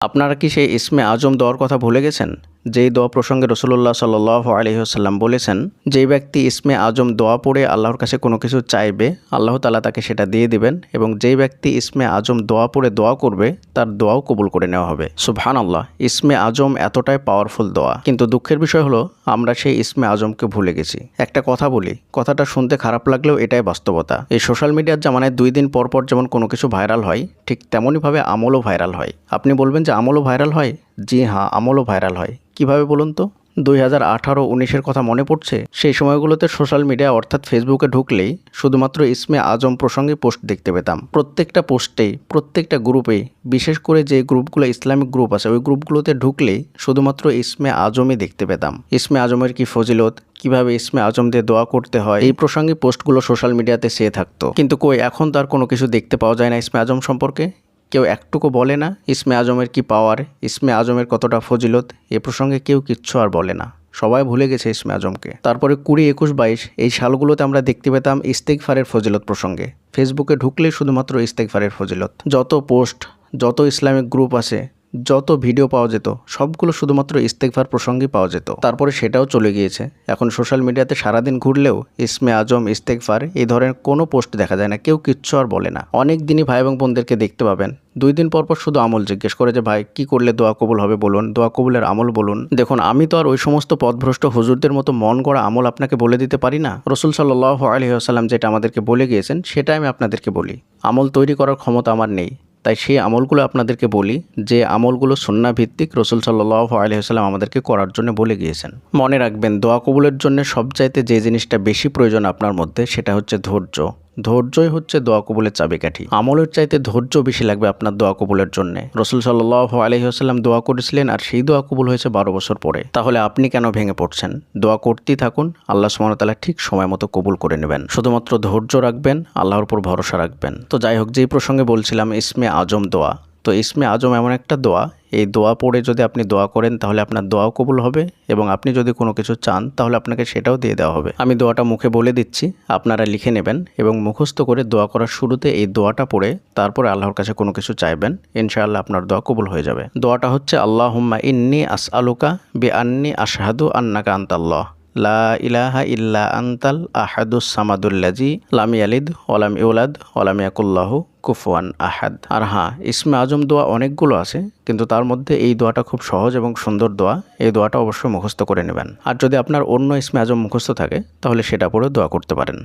আপনারা কি সেই ইসমে আজম দেওয়ার কথা ভুলে গেছেন? যেই দোয়া প্রসঙ্গে রসুল্লাহ সাল্লাহ আলহিহাল্লাম বলেছেন যেই ব্যক্তি ইসমে আজম দোয়া পড়ে আল্লাহর কাছে কোনো কিছু চাইবে, আল্লাহ তালা তাকে সেটা দিয়ে দিবেন এবং যেই ব্যক্তি ইসমে আজম দোয়া পড়ে দোয়া করবে, তার দোয়াও কবুল করে নেওয়া হবে। সুবহান আল্লাহ ইসমে আজম এতটাই পাওয়ারফুল দোয়া। কিন্তু দুঃখের বিষয় হলো, আমরা সেই ইসমে আজমকে ভুলে গেছি। একটা কথা বলি, কথাটা শুনতে খারাপ লাগলেও এটাই বাস্তবতা। এই সোশ্যাল মিডিয়ার জামানায় দুই দিন পর পর যেমন কোনো কিছু ভাইরাল হয়, ঠিক তেমনইভাবে আমলও ভাইরাল হয়। আপনি বলবেন যে আমলও ভাইরাল হয়? জি হ্যাঁ আমলও ভাইরাল হয়। কীভাবে বলুন তো? দুই হাজার আঠারো উনিশের কথা মনে পড়ছে, সেই সময়গুলোতে সোশ্যাল মিডিয়া অর্থাৎ ফেসবুকে ঢুকলেই শুধুমাত্র ইসমে আজম প্রসঙ্গে পোস্ট দেখতে পেতাম। প্রত্যেকটা পোস্টেই, প্রত্যেকটা গ্রুপে বিশেষ করে যে গ্রুপগুলো ইসলামিক গ্রুপ আছে, ওই গ্রুপগুলোতে ঢুকলেই শুধুমাত্র ইসমে আজমই দেখতে পেতাম। ইসমে আজমের কি ফজিলত? কীভাবে ইসমে আজম দিয়ে দোয়া করতে হয়? এই প্রসঙ্গে পোস্টগুলো সোশ্যাল মিডিয়াতে চেয়ে থাকতো। কিন্তু কই, এখন তো আর কোনো কিছু দেখতে পাওয়া যায় না ইসমে আজম সম্পর্কে? কেউ একটুকু বলে না, ইসমে আজমের কি পাওয়ার? ইসমে আজমের কতটা ফজিলত? এ প্রসঙ্গে কেউ কিচ্ছু আর বলে না। সবাই ভুলে গেছে ইসমে আজমকে। তারপরে কুড়ি একুশ বাইশ, এই সালগুলোতে আমরা দেখতে পেতাম ইস্তেকফারের ফজিলত প্রসঙ্গে। ফেসবুকে ঢুকলেই শুধুমাত্র ইস্তেকফারের ফজিলত। যত পোস্ট, যত ইসলামিক গ্রুপ আছে যত ভিডিও পাওয়া যেত, সবগুলো শুধুমাত্র ইস্তেকফার প্রসঙ্গে পাওয়া যেত। তারপরে সেটাও চলে গিয়েছে। এখন সোশ্যাল মিডিয়াতে সারাদিন ঘুরলেও ইসমে আজম ইস্তেকফার এই ধরনের কোনো পোস্ট দেখা যায় না, কেউ কিচ্ছু আর বলে না। অনেক দিনই ভাই এবং বোনদেরকে দেখতে পাবেন। দুই দিন পর পর শুধু আমল জিজ্ঞেস করে যে, ভাই, কি করলে দোয়া কবুল হবে বলুন? দোয়া কবুলের আমল বলুন? দেখুন, আমি তো আর ওই সমস্ত পদভ্রষ্ট হুজুরদের মতো মন গড়া আমল আপনাকে বলে দিতে পারি না। রসুল সাল্লাহ আলহিহাসাল্লাম যেটা আমাদেরকে বলে গিয়েছেন সেটা আমি আপনাদেরকে বলি। আমল তৈরি করার ক্ষমতা আমার নেই। তাই সেই আমলগুলো আপনাদেরকে বলি যে আমলগুলো সন্না ভিত্তিক রসুল সাল্লাহ আলহিহাল্লাম আমাদেরকে করার জন্য বলে গিয়েছেন। মনে রাখবেন, দোয়া কবুলের জন্য সবচাইতে যে জিনিসটা বেশি প্রয়োজন আপনার মধ্যে সেটা হচ্ছে ধৈর্য। ধৈর্যই হচ্ছে দোয়া কবুলের চাবিকাঠি। আমলের চাইতে ধৈর্য বেশি লাগবে আপনার দোয়া কবুলের জন্য। রসুল সাল্লাহ আলহিহাস্লাম দোয়া করেছিলেন আর সেই দোয়া কবুল হয়েছে বারো বছর পরে। তাহলে আপনি কেন ভেঙে পড়ছেন? দোয়া করতেই থাকুন, আল্লাহ সুমতালা ঠিক সময় মতো কবুল করে নেবেন। শুধুমাত্র ধৈর্য রাখবেন, আল্লাহর উপর ভরসা রাখবেন। তো যাই হোক, যেই প্রসঙ্গে বলছিলাম, ইসমে আজম দোয়া তো ইসমে আজম এমন একটা দোয়া, এই দোয়া পড়ে যদি আপনি দোয়া করেন তাহলে আপনার দোয়াও কবুল হবে এবং আপনি যদি কোনো কিছু চান তাহলে আপনাকে সেটাও দিয়ে দেওয়া হবে। আমি দোয়াটা মুখে বলে দিচ্ছি, আপনারা লিখে নেবেন এবং মুখস্থ করে দোয়া করার শুরুতে এই দোয়াটা পড়ে তারপরে আল্লাহর কাছে কোনো কিছু চাইবেন, ইনশাআল্লাহ আপনার দোয়া কবুল হয়ে যাবে। দোয়াটা হচ্ছে আল্লাহ হুম্মা ইন্নি আস আলুকা বে আন্নি আশাহাদু আন্নাকা আন্তাল্লাহ। লা ইলাহা ইল্লা আন্তাল আহাদুস সামাদুল্লাজি লাম ইয়ালিদ ওলাম ইউলাদ ওলাম ইয়াকুল্লাহ কুফওয়ান আহাদ। আর হ্যাঁ ইসমে আজম দোয়া অনেকগুলো আছে, কিন্তু তার মধ্যে এই দোয়াটা খুব সহজ এবং সুন্দর দোয়া। এই দোয়াটা অবশ্যই মুখস্থ করে নেবেন। আর যদি আপনার অন্য ইসমে আজম মুখস্থ থাকে, তাহলে সেটা পড়ে দোয়া করতে পারেন।